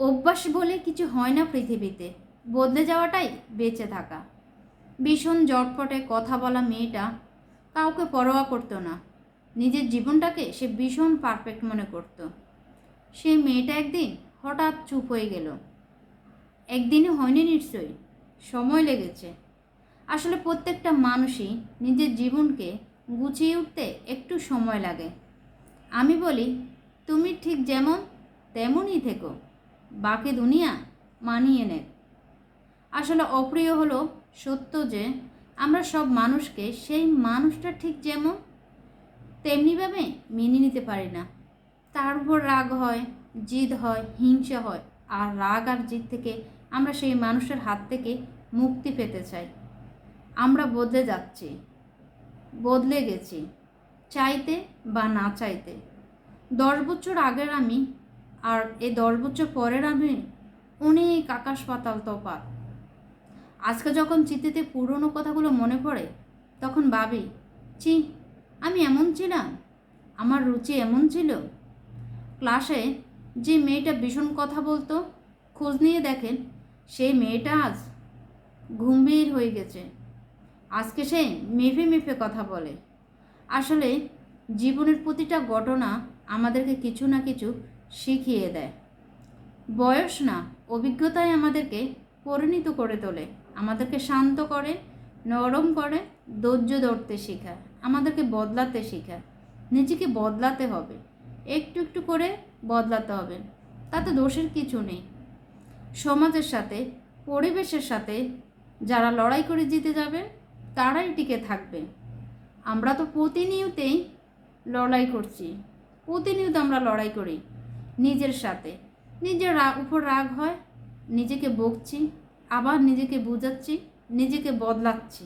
অভ্যাস বলে কিছু হয় না পৃথিবীতে। বদলে যাওয়াটাই বেঁচে থাকা। ভীষণ জটপটে কথা বলা মেয়েটা কাউকে পরোয়া করতো না। নিজের জীবনটাকে সে ভীষণ পারফেক্ট মনে করত। সেই মেয়েটা একদিন হঠাৎ চুপ হয়ে গেল। একদিনে হয়নি নিশ্চয়ই, সময় লেগেছে। আসলে প্রত্যেকটা মানুষই নিজের জীবনকে গুছিয়ে উঠতে একটু সময় লাগে। আমি বলি, তুমি ঠিক যেমন, তেমনই থেকো। বাকি দুনিয়া মানিয়ে নেক আসলে অপ্রিয় হলো সত্য যে, আমরা সব মানুষকে সেই মানুষটা ঠিক যেমন তেমনিভাবে মেনে নিতে পারি না। তার উপর রাগ হয়, জিদ হয়, হিংসা হয়, আর রাগ আর জিদ থেকে আমরা সেই মানুষের হাত থেকে মুক্তি পেতে চাই। আমরা বদলে যাচ্ছি, বদলে গেছি, চাইতে বা না চাইতে। দশ বছর আগের আমি আর এই দশ বছর পরের আমি অনেক আকাশ পাতাল তফাৎ। আজকে যখন চিঠিতে পুরনো কথাগুলো মনে পড়ে, তখন ভাবি চি আমি এমন ছিলাম? আমার রুচি এমন ছিল? ক্লাসে যে মেয়েটা ভীষণ কথা বলতো, খোঁজ নিয়ে দেখেন সেই মেয়েটা আজ গম্ভীর হয়ে গেছে। আজকে সে মেফে মেফে কথা বলে। আসলে জীবনের প্রতিটা ঘটনা আমাদেরকে কিছু না কিছু শিখিয়ে দেয়। বয়স না, অভিজ্ঞতাই আমাদেরকে পরিণত করে তোলে। আমাদেরকে শান্ত করে, নরম করে, ধৈর্য ধরতে শেখায়। আমাদেরকে বদলাতে শেখায়। নিজেকে বদলাতে হবে। একটু একটু করে বদলাতে হবে। তাতে দোষের কিছু নেই। সমাজের সাথে, পরিবেশের সাথে যারা লড়াই করে জিতে যাবে, তারাই টিকে থাকবে। আমরা তো প্রতিনিয়তেই লড়াই করছি। প্রতিনিয়ত আমরা লড়াই করি। নিজের সাথে। নিজের উপর রাগ হয় নিজেকে বকছি আবার নিজেকে বোঝাচ্ছি নিজেকে বদলাচ্ছি।